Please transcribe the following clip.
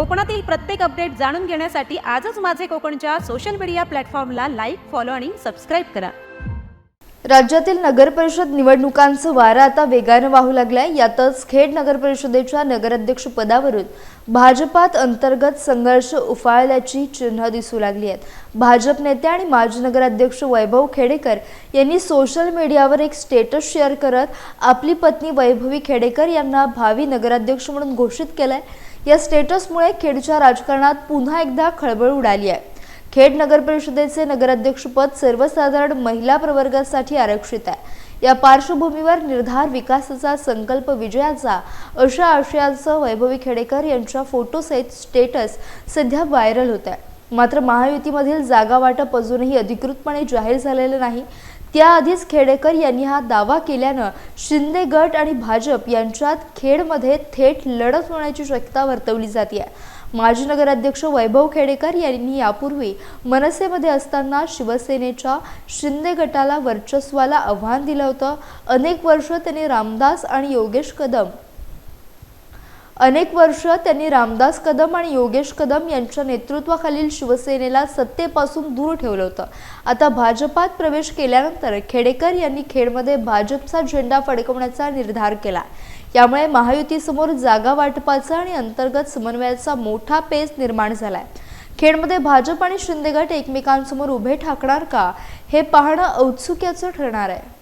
कोकणातील प्रत्येक अपडेट जाणून घेण्यासाठी आजच माझे कोकणच्या सोशल मीडिया प्लॅटफॉर्मला लाईक फॉलो आणि सबस्क्राईब करा. राज्यातील नगरपरिषद निवडणुकांचं वारं आता वेगानं वाहू लागलंय. यातच खेड नगरपरिषदेच्या नगराध्यक्ष पदावरून भाजपात अंतर्गत संघर्ष उफाळल्याची चिन्ह दिसू लागली आहेत. भाजप नेते आणि माजी नगराध्यक्ष वैभव खेडेकर यांनी सोशल मीडियावर एक स्टेटस शेअर करत आपली पत्नी वैभवी खेडेकर यांना भावी नगराध्यक्ष म्हणून घोषित केलंय. या स्टेटसमुळे खेडच्या राजकारणात पुन्हा एकदा खळबळ उडाली आहे. खेड नगर परिषदेचे नगराध्यक्षपद सर्वसाधारण महिला प्रवर्गासाठी आरक्षित आहे. या पार्श्वभूमीवर निर्धार विकासाचा संकल्प विजयाचा अशा आशयाचं वैभवी खेडेकर यांच्या फोटोसहित स्टेटस सध्या व्हायरल होत आहे. मात्र महायुतीमधील जागा वाटप अजूनही अधिकृतपणे जाहीर झालेलं नाही. त्याआधीच खेडेकर यांनी हा दावा केल्यानं शिंदे गट आणि भाजप यांच्यात खेडमध्ये थेट लढत होण्याची शक्यता वर्तवली जाते माजी नगराध्यक्ष वैभव खेडेकर यांनी यापूर्वी मनसेमध्ये असताना शिवसेनेच्या शिंदे गटाला वर्चस्वाला आव्हान दिलं होतं. अनेक वर्ष त्यांनी रामदास आणि योगेश कदम अनेक वर्ष त्यांनी रामदास कदम आणि योगेश कदम यांच्या नेतृत्वाखालील शिवसेनेला सत्तेपासून दूर ठेवलं होतं. आता भाजपात प्रवेश केल्यानंतर खेडेकर यांनी खेडमध्ये भाजपचा झेंडा फडकवण्याचा निर्धार केला. यामुळे महायुतीसमोर जागा वाटपाचा आणि अंतर्गत समन्वयाचा मोठा पेच निर्माण झालाय. खेडमध्ये भाजप आणि शिंदे गट एकमेकांसमोर उभे ठाकणार का हे पाहणं औत्सुक्याचं ठरणार आहे.